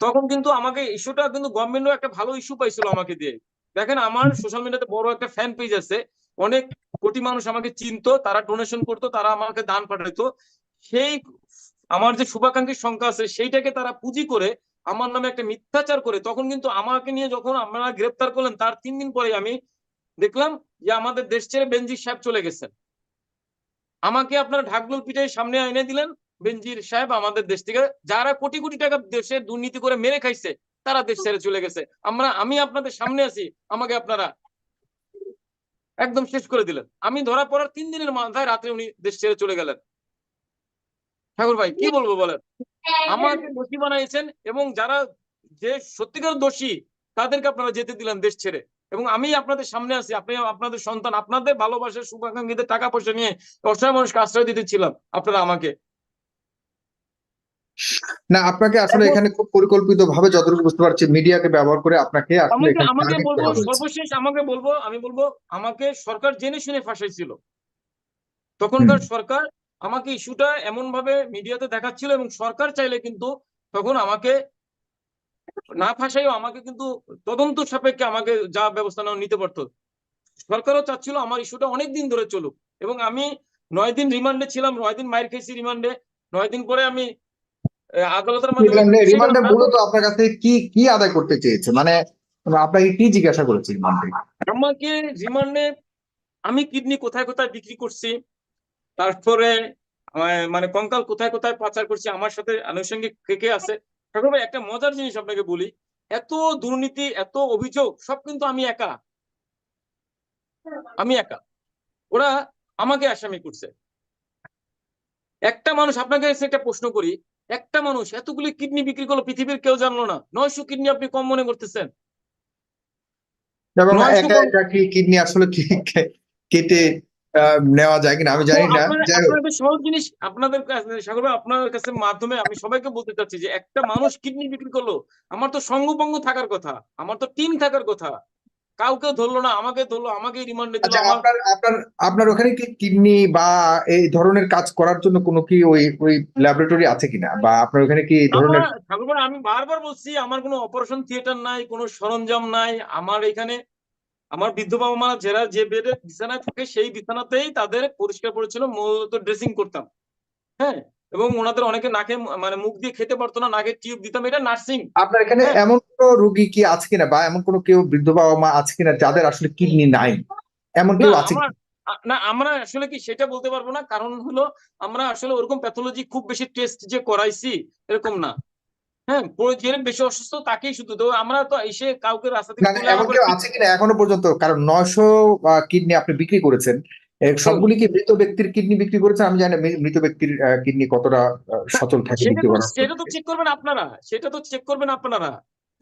তখন কিন্তু আমাকে ইস্যুটা কিন্তু গভর্নমেন্টও একটা ভালো ইস্যু পাইছিল আমাকে দিয়ে। দেখেন আমার সোশ্যাল মিডিয়াতে বড় একটা ফ্যান পেজ আছে। অনেক কোটি মানুষ আমাকে চিনতো, তারা ডোনেশন করতো, তারা আমাকে দান পাঠাইতো। সেই আমার যে শুভাকাঙ্ক্ষীর সংখ্যা আছে, সেইটাকে তারা পুঁজি করে আমার নামে একটা মিথ্যাচার করে, তখন কিন্তু আমাকে নিয়ে যখন আপনারা গ্রেপ্তার করলেন, তার তিন দিন পরে আমি দেখলাম যে আমাদের দেশ ছেড়ে বেনজির সাহেব চলে গেছেন। আমাকে আপনারা ঢাকলোল পিঠে সামনে এনে দিলেন বেনজির সাহেব আমাদের দেশ থেকে, যারা কোটি কোটি টাকা দেশে দুর্নীতি করে মেরে খাইছে, তারা দেশ ছেড়ে চলে গেছে। আমরা, আমি আপনাদের সামনে আছি, আমাকে আপনারা একদম শেষ করে দিলেন। আমি ধরা পড়ার তিন দিনের মাথায় রাত্রে উনি দেশ ছেড়ে চলে গেলেন। ঠাকুর ভাই, কি বলব বলেন? আমাকে দোষী বানাইছেন এবং যারা যে সত্যিকার দোষী, তাদেরকে আপনারা যেতে দিলেন দেশ ছেড়ে। এবং আমি আপনাদের সামনে আছি, আপনি আপনাদের সন্তান, আপনাদের ভালোবাসার শুভাকাঙ্ক্ষীদের টাকা পয়সা নিয়ে অসহায় মানুষকে আশ্রয় দিতে ছিলাম, আপনারা আমাকে। না আপনাকে আসলে এখানে খুব পরিকল্পিত ভাবে যতটুকু বুঝতে পারছি মিডিয়াকে ব্যবহার করে আপনাকে আসলে আমাকে বলব সর্বশেষ আমাকে বলব আমি বলব আমাকে সরকার জেনে শুনে ফাঁসাইছিল। তখনকার সরকার আমাকে ইস্যুটা এমন ভাবে মিডিয়াতে দেখাচ্ছিল এবং সরকার চাইলে কিন্তু তখন আমাকে না ফাঁসাইও আমাকে কিন্তু তদন্ত সাপেক্ষে আমাকে যা ব্যবস্থা নেওয়া নিতে পারতো। সরকারও চাচ্ছিল আমার ইস্যুটা অনেক দিন ধরে চলুক এবং আমি নয় দিন রিমান্ডে ছিলাম নয় দিন মাইর খেয়েছি রিমান্ডে নয় দিন পরে আমি আদালতের মাধ্যমে রিমান্ডে মূলত আপনার কাছে কি কি আদায় করতে চেয়েছে? মানে আপনাকে কি জিজ্ঞাসা করেছে রিমান্ডে? আমাকে রিমান্ডে আমি কিডনি কোথায় কোথায় বিক্রি করছি তারপরে মানে কঙ্কাল কোথায় কোথায় পাচার করছি আমার সাথে আনুষঙ্গিক কে কে আছে? ঠাকুর ভাই একটা মজার জিনিস আপনাকে বলি এত দুর্নীতি এত অভিযোগ সব কিন্তু আমি একা। আমি একা। ওরা আমাকে আসামি করছে। একটা মানুষ আপনাকে একটা প্রশ্ন করি একটা মানুষ এতগুলি কিডনি বিক্রি করল পৃথিবীর কেউ জানলো না। নয়শো কিডনি আপনি কম মনে করতেছেন। কিডনি আসলে কেটে নেওয়া যায় কিনা? আমি জানি না। সহজ জিনিস। আপনাদের সাগর আপনার কাছে মাধ্যমে আমি সবাইকে বলতে চাচ্ছি যে একটা মানুষ কিডনি বিক্রি করল আমার তো সঙ্গপঙ্গ থাকার কথা আমার তো টিম থাকার কথা। কাউকে ধরলো না আমাকে ধরলো আমাকে রিমান্ডে দিল আপনার আপনার আপনার ওখানে কি কিডনি বা এই ধরনের কাজ করার জন্য কোনো কি ওই ওই ল্যাবরেটরি আছে কিনা? বা আপনার ওখানে কি এই ধরনের আমার আমি বারবার বলছি আমার কোনো অপারেশন থিয়েটার নাই কোনো সরঞ্জাম নাই আমার এখানে আমার বৃদ্ধ বাবা মা যারা যে বেডে বিছানায় থাকে সেই বিছানাতেই তাদের পরিষ্কার পরিচ্ছন্ন মূলত ড্রেসিং করতাম। হ্যাঁ? এবং ওনাদের অনেকে নাকে মানে মুখ দিয়ে খেতে পারতো না নাকে টিউব দিতাম এটা নার্সিং। আপনার এখানে হ্যাঁ। এমন কোনো রোগী কি আছে কিনা বা এমন কোনো কেউ বৃদ্ধ বাবা মা আছে কিনা যাদের আসলে কিডনি নাই? এমন কেউ আছে না আমরা আসলে কি সেটা বলতে পারব না। কারণ হলো আমরা আসলে ওরকম প্যাথোলজি খুব বেশি টেস্ট যে করাইছি এরকম না। হ্যাঁ যে বেশি অসুস্থ তাকেই শুধু তো আমরা তো এসে কাউকে রাস্তা থেকে এমন কেউ আছে কিনা এখনও পর্যন্ত? কারণ নয়শো কিডনি আপনি বিক্রি করেছেন। সবগুলি কি মৃত ব্যক্তির কিডনি বিক্রি করেছে আমি জানি মৃত ব্যক্তির কিডনি কতটা সচল থাকে সেটা তো। চেক করবেন আপনারা সেটা তো চেক করবেন আপনারা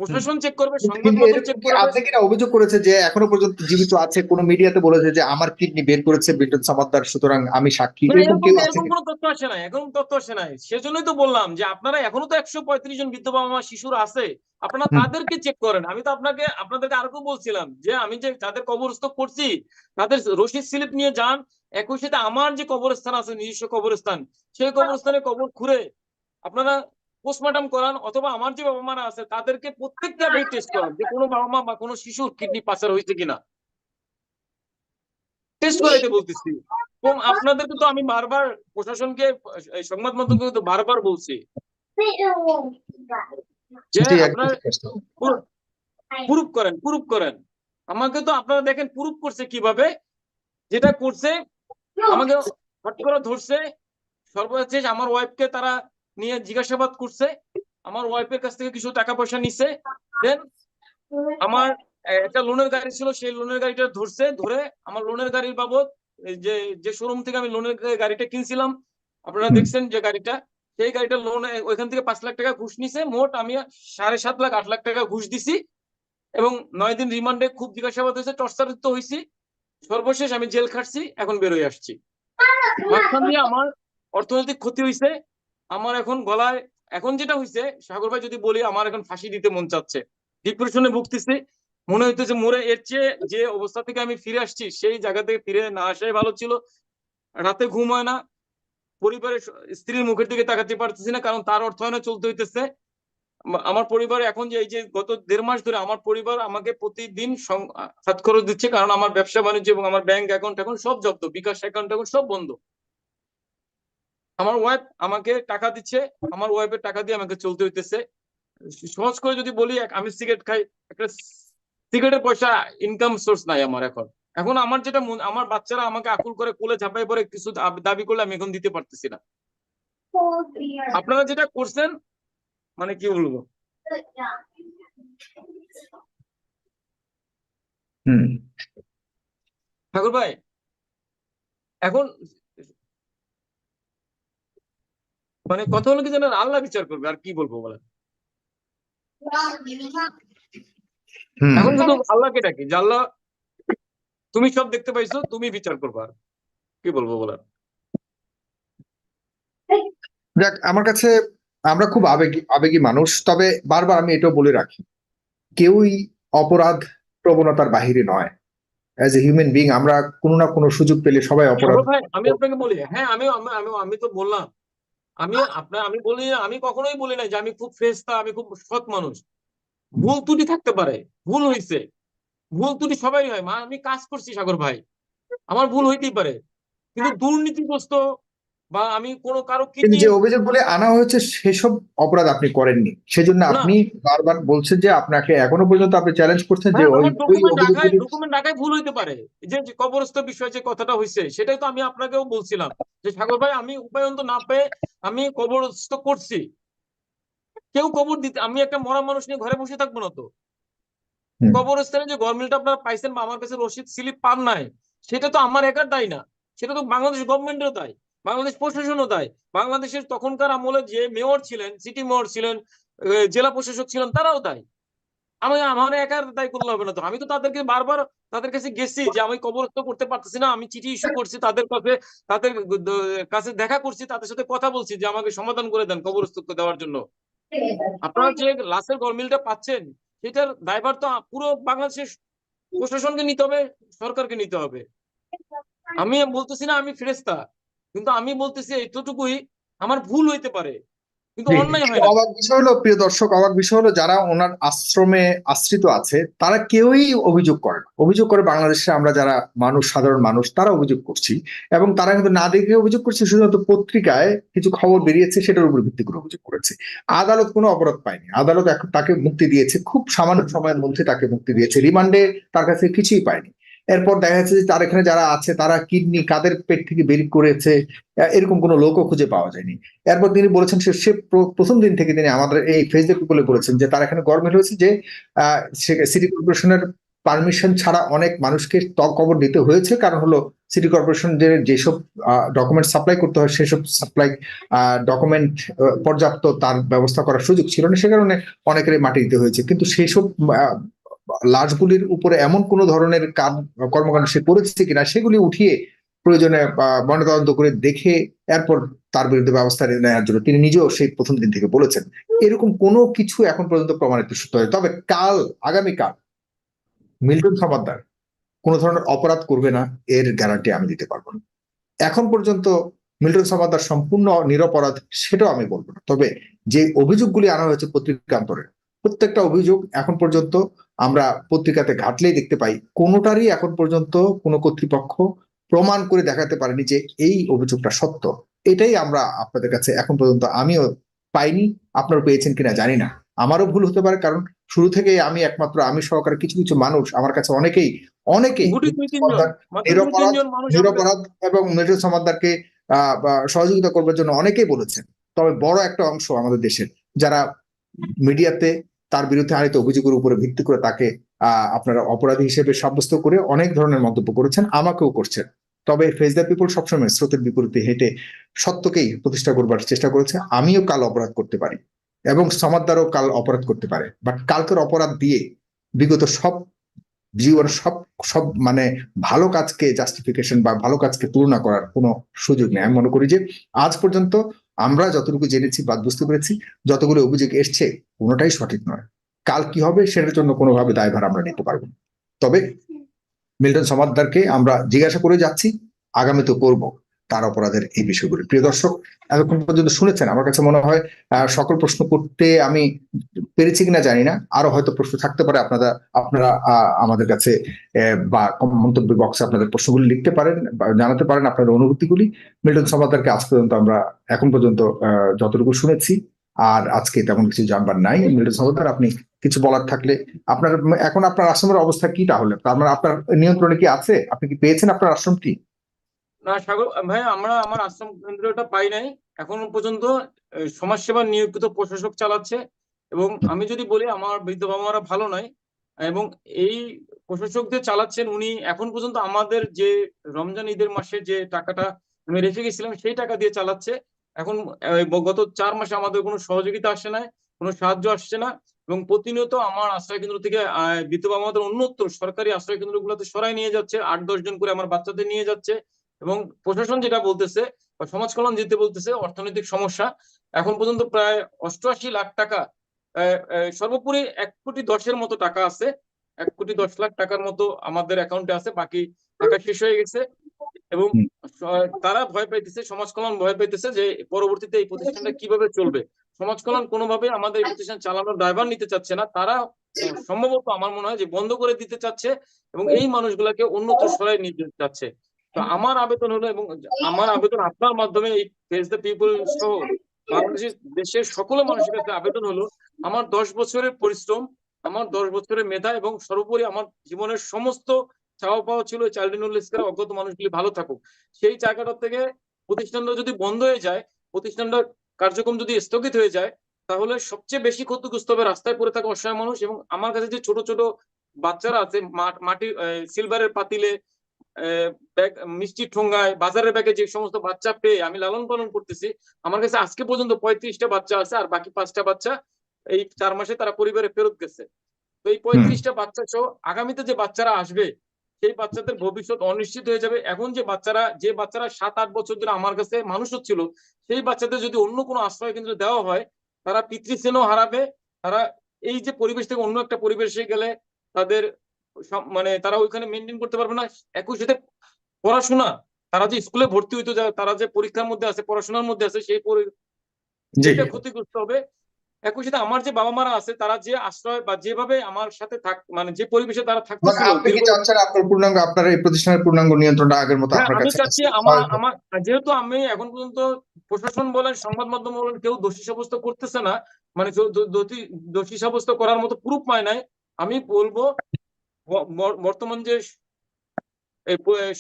প্রশাসন চেক করবে কিন্তু- সংবাদ কিন্তু মাধ্যম এরকম চেক করবে। কিনা অভিযোগ করেছে যে এখনও পর্যন্ত জীবিত আছে কোন মিডিয়াতে বলেছে যে আমার কিডনি বের করেছে বিটন সামাদ্দার সুতরাং আমি সাক্ষী। না, এরকম এরকম কেউ আছে এরকম কোনো তথ্য আসে নাই এখন তথ্য আসে নাই। সেজন্যই তো বললাম যে আপনারা এখনও তো একশো পঁয়ত্রিশ জন বৃদ্ধ বাবা মা শিশুরা আছে। আপনারা তাদেরকে চেক করেন। আমি তো আপনাকে আপনাদেরকে আরও বলছিলাম যে আমি যে যাদের কবরস্থ করছি তাদের রশিদ স্লিপ নিয়ে যান। একই সাথে আমার যে কবরস্থান আছে নিজস্ব কবরস্থান সেই কবরস্থানে কবর খুঁড়ে আপনারা পোস্টমর্টম করান অথবা আমার যে বাবা মারা আছে তাদেরকে প্রত্যেকটা টেস্ট করান যে কোনো বাবা মা বা কোনো শিশুর কিডনি পাচার হয়েছে কিনা। টেস্ট করাইতে বলতেছি। এবং আপনাদেরকে তো আমি বারবার প্রশাসনকে সংবাদ মাধ্যমকে তো বারবার বলছি। যে আপনার। প্রুফ করেন প্রুফ করেন। আমাকে তো আপনারা দেখেন প্রুফ করছে কীভাবে যেটা করছে আমাকে হট করে ধরছে সর্বশেষ আমার ওয়াইফকে তারা নিয়ে জিজ্ঞাসাবাদ করছে আমার ওয়াইফের কাছ থেকে কিছু টাকা পয়সা নিছে দেন আমার একটা লোনের গাড়ি ছিল সেই লোনের গাড়িটা ধরছে ধরে আমার লোনের গাড়ির বাবদ যে যে শোরুম থেকে আমি লোনের গাড়িটা কিনছিলাম আপনারা দেখছেন যে গাড়িটা সেই গাড়িটা লোন ওইখান থেকে পাঁচ লাখ টাকা ঘুষ নিছে মোট আমি সাড়ে সাত লাখ আট লাখ টাকা ঘুষ দিছি এবং নয় দিন রিমান্ডে খুব জিজ্ঞাসাবাদ হয়েছে টর্চারিত হয়েছি সর্বশেষ আমি জেল খাটছি এখন বেরোয় আসছি। আমার অর্থনৈতিক ক্ষতি হয়েছে আমার এখন গলায়, এখন যেটা হয়েছে সাগর ভাই যদি বলি, আমার এখন ফাঁসি দিতে মন চাচ্ছে। ডিপ্রেশনে ভুগতেছি। মনে হইতেছে মোরে এর চেয়ে যে অবস্থা থেকে আমি ফিরে আসছি, সেই জায়গা থেকে ফিরে না আসাই ভালো ছিল। রাতে ঘুম হয় না। পরিবারের স্ত্রীর মুখের দিকে তাকাতে পারতেছি না, কারণ তার অর্থায়নে চলতে হইতেছে। আমার পরিবার এখন যে এই যে গত দেড় মাস ধরে আমার পরিবার আমাকে প্রতিদিন হাত খরচ দিচ্ছে, কারণ আমার ব্যবসা বাণিজ্য এবং আমার ব্যাংক অ্যাকাউন্ট এখন সব জব্দ, বিকাশ অ্যাকাউন্ট এখন সব বন্ধ। আমার ওয়াইফ আমাকে টাকা দিচ্ছে আমার ওয়াইফের টাকা দিয়ে আমাকে চলতে হইতেছে। সহজ করে যদি বলি আমি সিগারেট খাই একটা সিগারেটের পয়সা ইনকাম সোর্স নাই আমার এখন। এখন আমার যেটা আমার বাচ্চারা আমাকে আকুল করে কোলে ঝাঁপাই পরে কিছু দাবি- করলে আমি এখন দিতে পারতেছি না। আপনারা যেটা করছেন মানে কি বলব? ঠাকুর ভাই এখন মানে কথা হলো কি জানেন আল্লাহ বিচার করবে আর কি বলব বলেন? এখন শুধু আল্লাহকে ডাকি যে আল্লাহ তুমি সব দেখতে পাইছো তুমি বিচার করবা আর কি বলব বলেন? যাক আমার কাছে আমরা খুব আবেগী আবেগী মানুষ তবে বারবার আমি এটাও বলে রাখি কেউই অপরাধ প্রবণতার বাহিরে নয়। অ্যাজ এ হিউম্যান বিং আমরা কোনো না কোনো সুযোগ পেলে সবাই অপরাধ আমি আপনাকে বলি হ্যাঁ আমি আমি তো বললাম আমি আপনার, আমি বলি, আমি কখনোই বলি না যে আমি খুব ফ্রেস্তা আমি খুব সৎ মানুষ। ভুল ত্রুটি থাকতে পারে, ভুল হয়েছে ভুল ত্রুটি সবাই হয়। মা, আমি কাজ করছি সাগর ভাই। আমার ভুল হইতেই পারে। কিন্তু দুর্নীতিগ্রস্ত বা আমি কোনো কারও কিডনি যে অভিযোগগুলো আনা হয়েছে সেসব অপরাধ আপনি করেননি। সেজন্য আপনি বারবার বলছেন যে আপনাকে এখনও পর্যন্ত আপনি চ্যালেঞ্জ করছেন যে হ্যাঁ, ওই ডকুমেন্ট রাখায় ভুল হইতে পারে। যে কবরস্থ বিষয়ে যে কথাটা হয়েছে সেটাই তো আমি আপনাকেও বলছিলাম যে সাগর ভাই আমি উপায়ন্ত না পেয়ে আমি কবরস্থ করছি। কেউ কবর দিতে আমি একটা মরা মানুষ নিয়ে ঘরে বসে থাকব না তো। কবরস্থানে যে গভর্নমেন্ট আপনারা পাইছেন বা আমার কাছে রসিদ স্লিপ পান নাই সেটা তো আমার একার দায় না। সেটা তো বাংলাদেশ গভর্নমেন্টেরও দায়। বাংলাদেশ প্রশাসনও দায়। বাংলাদেশের তখনকার আমলে যে মেয়র ছিলেন, সিটি মেয়র ছিলেন জেলা প্রশাসক ছিলেন, তারাও দায়। আমি, আমার একার দায় করলে হবে না তো। আমি তো তাদেরকে বারবার তাদের কাছে গেছি যে আমি কবরস্থ করতে পারতেছি না, আমি চিঠি ইস্যু করছি তাদের কাছে তাদের কাছে দেখা করছি, তাদের সাথে কথা বলছি যে আমাকে সমাধান করে দেন কবরস্থ দেওয়ার জন্য। আপনারা যে লাশের গরমিলটা পাচ্ছেন, সেটার দায়ভার তো পুরো বাংলাদেশের প্রশাসনকে নিতে হবে, সরকারকে নিতে হবে। আমি বলতেছি না আমি ফেরেস্তা কিন্তু আমি বলতেছি এতটুকুই আমার ভুল হইতে পারে কিন্তু অন্যায় হয় অবাক বিষয় হলো প্রিয় দর্শক অবাক বিষয় হলো যারা ওনার আশ্রমে আশ্রিত আছে তারা কেউই অভিযোগ করে না। অভিযোগ করে বাংলাদেশে আমরা যারা মানুষ সাধারণ মানুষ তারা অভিযোগ করছি। এবং তারা কিন্তু না দেখে অভিযোগ করছে শুধুমাত্র পত্রিকায় কিছু খবর বেরিয়েছে সেটার উপর ভিত্তি করে অভিযোগ করেছে। আদালত কোনো অপরাধ পায়নি। আদালত এখন তাকে মুক্তি দিয়েছে খুব সামান্য সময়ের মধ্যে তাকে মুক্তি দিয়েছে। রিমান্ডে তার কাছে কিছুই পায়নি। এরপর দেখা যাচ্ছে যে তার এখানে যারা আছে, তারা কিডনি কাদের পেট থেকে বের করেছে এরকম কোনো লোকও খুঁজে পাওয়া যায়নি। এরপর তিনি বলেছেন সে প্রথম দিন থেকে তিনি আমাদের এই ফেসবুক বলে বলেছেন যে তার এখানে গরমিল হয়েছে যে সিটি কর্পোরেশনের পারমিশন ছাড়া অনেক মানুষকে ত্বক কবর দিতে হয়েছে। কারণ হলো সিটি কর্পোরেশন যেসব ডকুমেন্ট সাপ্লাই করতে হয়, সেসব সাপ্লাই ডকুমেন্ট পর্যাপ্ত তার ব্যবস্থা করার সুযোগ ছিল না। সে কারণে অনেকেরই মাটি দিতে হয়েছে। কিন্তু সেই সব লাশগুলির উপরে এমন কোন ধরনের কাজ, কর্মকাণ্ড সে করেছে কিনা, সেগুলি উঠিয়ে প্রয়োজনে ময়নাতদন্ত করে দেখে এরপর তার বিরুদ্ধে ব্যবস্থা নেওয়ার জন্য তিনি নিজেও সেই প্রথম দিন থেকে বলেছেন। এরকম কোনো কিছু এখন পর্যন্ত প্রমাণিত সত্য হয় তবে কাল, আগামীকাল মিল্টন সমাদ্দার কোনো ধরনের অপরাধ করবে না, এর গ্যারান্টি আমি দিতে পারব না। এখন পর্যন্ত মিল্টন সমাদ্দার সম্পূর্ণ নিরপরাধ, সেটাও আমি বলব না। তবে যে অভিযোগগুলি আনা হয়েছে পত্রিকান্তরে, প্রত্যেকটা অভিযোগ এখন পর্যন্ত আমরা পত্রিকাতে ঘাটলেই দেখতে পাই কোনোটারই এখন পর্যন্ত কোনো কর্তৃপক্ষ প্রমাণ করে দেখাতে পারেনি যে এই অভিযোগটা সত্য। এটাই আমরা আপনাদের কাছে এখন পর্যন্ত আমিও পাইনি আপনারা পেয়েছেন কিনা জানি না। আমারও ভুল হতে পারে কারণ শুরু থেকেই আমি একমাত্র আমি সহকারে কিছু কিছু মানুষ আমার কাছে অনেকেই অনেকেই নিরপরাধ এবং মিল্টন সমাদ্দারকে আহ, সহযোগিতা করবার জন্য অনেকেই বলেছেন। তবে বড় একটা অংশ আমাদের দেশের যারা মিডিয়াতে তার বিরুদ্ধে আনিত অভিযোগের উপরে ভিত্তি করে তাকে আহ, আপনারা অপরাধী হিসেবে সাব্যস্ত করে অনেক ধরনের মন্তব্য করেছেন আমাকেও করছেন। তবে ফেস দ্য পিপল সবসময় স্রোতের বিপরীতে হেঁটে সত্যকেই প্রতিষ্ঠা করবার চেষ্টা করেছে। আমিও কাল অপরাধ করতে পারি এবং সমাদ্দারও কাল অপরাধ করতে পারে। বাট কালকের অপরাধ দিয়ে বিগত সব জীবনের সব সব মানে ভালো কাজকে জাস্টিফিকেশন বা ভালো কাজকে তুলনা করার কোনো সুযোগ নেই। আমি মনে করি যে আজ পর্যন্ত আমরা যতটুকু জেনেছি বা বুঝতে পেরেছি, যতগুলো অভিযোগ এসছে, কোনোটাই সঠিক নয়। কাল কি হবে সেটার জন্য কোনোভাবে দায়ভার আমরা নিতে পারব তবে মিল্টন সমাদ্দারকে আমরা জিজ্ঞাসা করে যাচ্ছি, আগামী তো করব। তার অপরাধের এই বিষয়গুলি। প্রিয় দর্শক, এতক্ষণ পর্যন্ত শুনেছেন, আমার কাছে মনে হয় সকল প্রশ্ন করতে আমি পেরেছি কিনা জানি না, আরও হয়তো প্রশ্ন থাকতে পারে, আপনারা আপনারা আমাদের কাছে বা মন্তব্য বক্সে আপনাদের প্রশ্নগুলি লিখতে পারেন জানাতে পারেন আপনাদের অনুভূতিগুলি। মিল্টন সমাদারকে আজ পর্যন্ত আমরা এখন পর্যন্ত যতটুকু শুনেছি, আর আজকে তেমন কিছু জানবার নাই। মিল্টন সমাদার আপনি কিছু বলার থাকলে, আপনার, এখন আপনার আশ্রমের অবস্থা কি তাহলে? তার মানে আপনার নিয়ন্ত্রণে কি আছে? আপনি কি পেয়েছেন আপনার আশ্রমটি? না, সাগর, ভাই, আমরা আমার আশ্রম কেন্দ্রটা পাই নাই। এখনও পর্যন্ত সমাজসেবা নিয়োজিত প্রশাসক চালাচ্ছে এবং আমি যদি বলি, আমার বৃদ্ধ বাবা মারা ভালো নয় এবং এই প্রশাসক যে চালাচ্ছেন উনি, এখন পর্যন্ত আমাদের যে রমজান, ঈদের মাসে যে টাকাটা আমি রেখে গেছিলাম, সেই টাকা দিয়ে চালাচ্ছে। এখন গত চার মাসে আমাদের কোনো সহযোগিতা আসছে না কোনো সাহায্য আসছে না এবং প্রতিনিয়ত আমার আশ্রয় কেন্দ্র থেকে বিধবা বাবা মাদের অন্যত্র সরকারি আশ্রয় কেন্দ্র কেন্দ্রগুলোতে সরাই নিয়ে যাচ্ছে, আট, দশ জন করে আমার বাচ্চাদের নিয়ে যাচ্ছে। এবং প্রশাসন যেটা বলতেছে বা সমাজ কল্যাণ যেতে বলতেছে অর্থনৈতিক সমস্যা এখন পর্যন্ত প্রায় অষ্টআশি লাখ টাকা সর্বোপরি এক কোটি দশের মতো টাকা আছে। এক কোটি দশ লাখ টাকার মতো আমাদের অ্যাকাউন্টে আছে বাকি টাকা শেষ হয়ে গেছে। এবং তারা ভয় পাইতেছে সমাজ কল্যাণ ভয় পাইতেছে যে পরবর্তীতে এই প্রতিষ্ঠানটা কীভাবে চলবে। সমাজ কল্যাণ কোনোভাবে আমাদের এই প্রতিষ্ঠান চালানোর দায়ভার নিতে চাচ্ছে না। তারা সম্ভবত আমার মনে হয় যে বন্ধ করে দিতে চাচ্ছে এবং এই মানুষগুলাকে অন্যত্র সরাই নিতে চাচ্ছে। তো আমার আবেদন হলো এবং আমার আবেদন আপনার মাধ্যমে এই ফেস দ্য পিপল সহ বাংলাদেশের দেশের সকল মানুষের কাছে আবেদন হলো। আমার দশ বছরের পরিশ্রম আমার দশ বছরের মেধা এবং সর্বোপরি আমার জীবনের সমস্ত চাওয়া পাওয়া ছিল চাইল্ড ইনস্কের অজ্ঞত মানুষগুলি ভালো থাকুক। সেই জায়গাটা থেকে প্রতিষ্ঠানটা যদি বন্ধ হয়ে যায় প্রতিষ্ঠানটা কার্যক্রম যদি স্থগিত হয়ে যায় তাহলে সবচেয়ে বেশি ক্ষতিগ্রস্ত হবে রাস্তায় পড়ে থাকা অসহায় মানুষ এবং আমার কাছে যে ছোট ছোট বাচ্চারা আছে মা- মাটির সিলভারের পাতিলে মিষ্টির ঠোঙ্গায় বাজারের ব্যাগে যে সমস্ত বাচ্চা পেয়ে আমি লালন পালন করতেছি, আমার কাছে আজকে পর্যন্ত পঁয়ত্রিশটা বাচ্চা আছে আর বাকি পাঁচটা বাচ্চা এই চার মাসে তারা পরিবারে ফেরত গেছে। তো এই পঁয়ত্রিশটা বাচ্চা সহ আগামীতে যে বাচ্চারা আসবে, সেই বাচ্চাদের ভবিষ্যৎ অনিশ্চিত হয়ে যাবে। এখন যে বাচ্চারা যে বাচ্চারা সাত, আট বছর ধরে আমার কাছে মানুষ হচ্ছিল, সেই বাচ্চাদের যদি অন্য কোনো আশ্রয় কেন্দ্র দেওয়া হয়, তারা পিতৃস্নেহ হারাবে, তারা এই যে পরিবেশ থেকে অন্য একটা পরিবেশে গেলে তাদের মানে তারা ওইখানে মেনটেন করতে পারবে না। একই সাথে পড়াশোনা তারা যে স্কুলে ভর্তি হইতে যায় তারা যে পরীক্ষার মধ্যে আছে পড়াশোনার মধ্যে আছে সেই ক্ষতিগ্রস্ত হবে। একই সাথে আমার যে বাবা মারা আছে তারা যে আশ্রয় বা যেভাবে আমার সাথে থাক মানে যে পরিবেশে তারা মানে থাকতেছিল আপনি কি চাচ্ছেন আপনার পূর্ণাঙ্গ আপনার এই প্রতিষ্ঠানের পূর্ণাঙ্গ নিয়ন্ত্রণটা আগের মতো হ্যাঁ, আপনার আমি কাছে চাচ্ছি আমার আমার যেহেতু আমি এখন পর্যন্ত প্রশাসন বলেন সংবাদ মাধ্যম বলেন কেউ দোষী সাব্যস্ত করতেছে না মানে দোষী- সাব্যস্ত করার মতো প্রুফ পায় নাই আমি বলব বর্তমান যে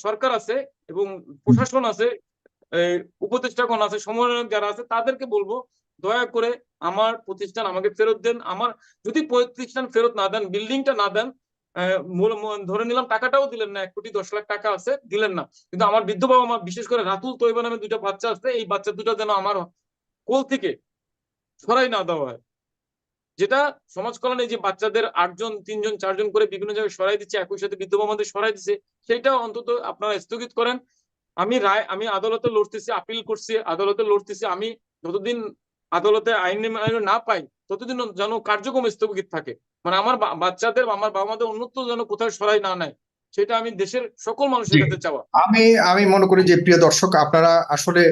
সরকার আছে এবং প্রশাসন আছে উপদেষ্টাগণ আছে, সমন্বয়ক যারা আছে, তাদেরকে বলব, দয়া করে আমার প্রতিষ্ঠান আমাকে ফেরত দেন। আমার যদি প্রতিষ্ঠান ফেরত না দেন, বিল্ডিংটা না দেন ধরে নিলাম টাকাটাও দিলেন না, এক কোটি দশ লাখ টাকা আছে, দিলেন না। কিন্তু আমার বৃদ্ধ বাবা মা, বিশেষ করে রাতুল তৈবা নামে দুইটা বাচ্চা আছে, এই বাচ্চা দুটো যেন আমার কোল থেকে সরাই না দেওয়া হয়। যেটা সমাজ কল্যাণে যে বাচ্চাদের আটজন তিনজন চারজন করে বিভিন্ন জায়গায় সরাই দিচ্ছে একই সাথে বৃদ্ধ বাবাদের সরাই দিচ্ছে সেটা অন্তত আপনারা স্থগিত করেন। আমি রায় আমি আদালতে লড়তেছি আপিল করছি আদালতে লড়তেছি আমি যতদিন আদালতে আইন না পাই ততদিন যেন কার্যক্রম স্থগিত থাকে। মানে আমার বাচ্চাদের আমার বাবা মাদের অন্যত্র যেন কোথাও সরাই না নেয় সেটা আমি দেশের সকল মানুষের। কাছে চাওয়া। আমি আমি মনে করি যে প্রিয় দর্শক আপনারা আসলে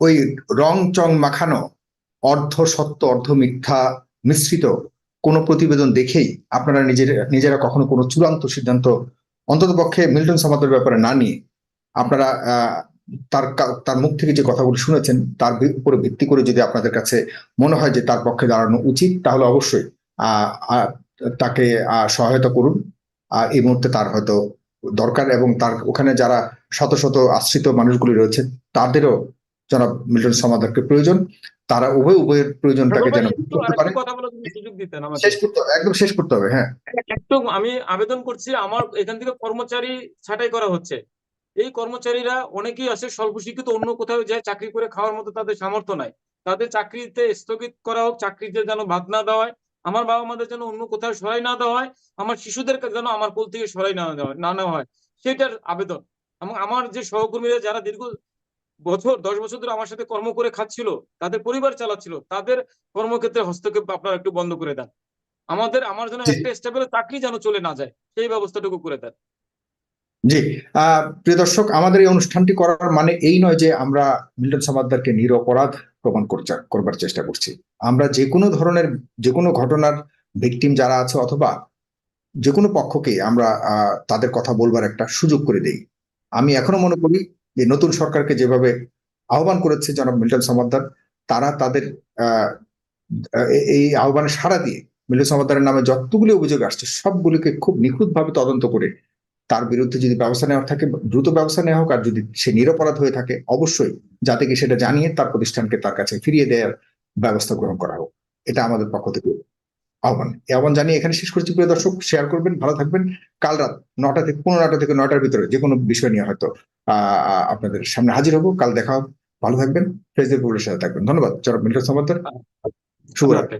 ওই রং চং মাখানো অর্ধ সত্য অর্ধ মিথ্যা মিশ্রিত কোনো প্রতিবেদন দেখেই আপনারা নিজের, নিজেরা কখনো কোনো চূড়ান্ত সিদ্ধান্ত অন্তত পক্ষে মিল্টন সমাদের ব্যাপারে না নিয়ে আপনারা তার তার মুখ থেকে যে কথাগুলো শুনেছেন, তার উপরে ভিত্তি করে যদি আপনাদের কাছে মনে হয় যে তার পক্ষে দাঁড়ানো উচিত, তাহলে অবশ্যই তাকে সহায়তা করুন। এই মুহূর্তে তার হয়তো দরকার এবং তার ওখানে যারা শত শত আশ্রিত মানুষগুলি রয়েছে, তাদেরও জনাব মিল্টন সমাদারকে প্রয়োজন তারা উভয় উভয়ের প্রয়োজনটাকে যেন শেষ করতে একদম শেষ করতে হবে হ্যাঁ। একটু আমি আবেদন করছি আমার এখান থেকে কর্মচারী ছাঁটাই করা হচ্ছে। এই কর্মচারীরা অনেকেই আছে স্বল্প শিক্ষিত অন্য কোথাও যায় চাকরি করে খাওয়ার মতো তাদের সামর্থ্য নাই। তাদের চাকরিতে স্থগিত করা হোক চাকরিতে যেন ভাত না দেওয়া হয় আমার বাবা মাদের যেন অন্য কোথাও সরাই না দেওয়া হয় আমার শিশুদেরকে যেন আমার কোল থেকে সরাই না দেওয়া হয়- না নেওয়া হয় সেটার আবেদন। এবং আমার যে সহকর্মীরা যারা দীর্ঘ বছর দশ বছর ধরে আমার সাথে কর্ম করে খাচ্ছিল তাদের পরিবার চালাচ্ছিল তাদের কর্মক্ষেত্রে হস্তক্ষেপ আপনারা একটু বন্ধ করে দেন। আমাদের আমার যেন জি। একটা স্টেবল চাকরি যেন চলে না যায় সেই ব্যবস্থাটুকু করে দেন। জি আহ প্রিয় দর্শক আমাদের এই অনুষ্ঠানটি করার মানে এই নয় যে আমরা মিল্টন সমাদ্দারকে নিরপরাধ প্রমাণ করবার চেষ্টা করছি। আমরা যে কোনো ধরনের যে কোনো ঘটনার ভিকটিম যারা আছে অথবা যে কোনো পক্ষকে আমরা আহ, তাদের কথা বলবার একটা সুযোগ করে দেই। আমি এখনও মনে করি যে নতুন সরকারকে যেভাবে আহ্বান করেছে জনাব মিল্টন সমাদ্দার, তারা তাদের এই আহ্বানে সাড়া দিয়ে মিল্টন সমাদ্দারের নামে যতগুলি অভিযোগ আসছে, সবগুলিকে খুব নিখুঁতভাবে তদন্ত করে তার বিরুদ্ধে যদি ব্যবস্থা নেওয়ার থাকে, দ্রুত ব্যবস্থা নেওয়া হোক, আর যদি সে নিরপরাধ হয়ে থাকে, অবশ্যই যাতে কি সেটা জানিয়ে তার প্রতিষ্ঠানকে তার কাছে ফিরিয়ে দেওয়ার ব্যবস্থা গ্রহণ করা হোক। এটা আমাদের পক্ষ থেকে আহ্বান। এই আহ্বান জানিয়ে এখানে শেষ করছি। প্রিয় দর্শক, শেয়ার করবেন, ভালো থাকবেন। কাল রাত নটা থেকে পনেরো নটা থেকে নয়টার ভিতরে যে কোনো বিষয় নিয়ে হয়তো আপনাদের সামনে হাজির হব। কাল দেখা হবে। ভালো থাকবেন। ফেসবুক সাথে থাকবেন। ধন্যবাদ। চরম মিল্টন সমর্থন। শুভরাত্রি।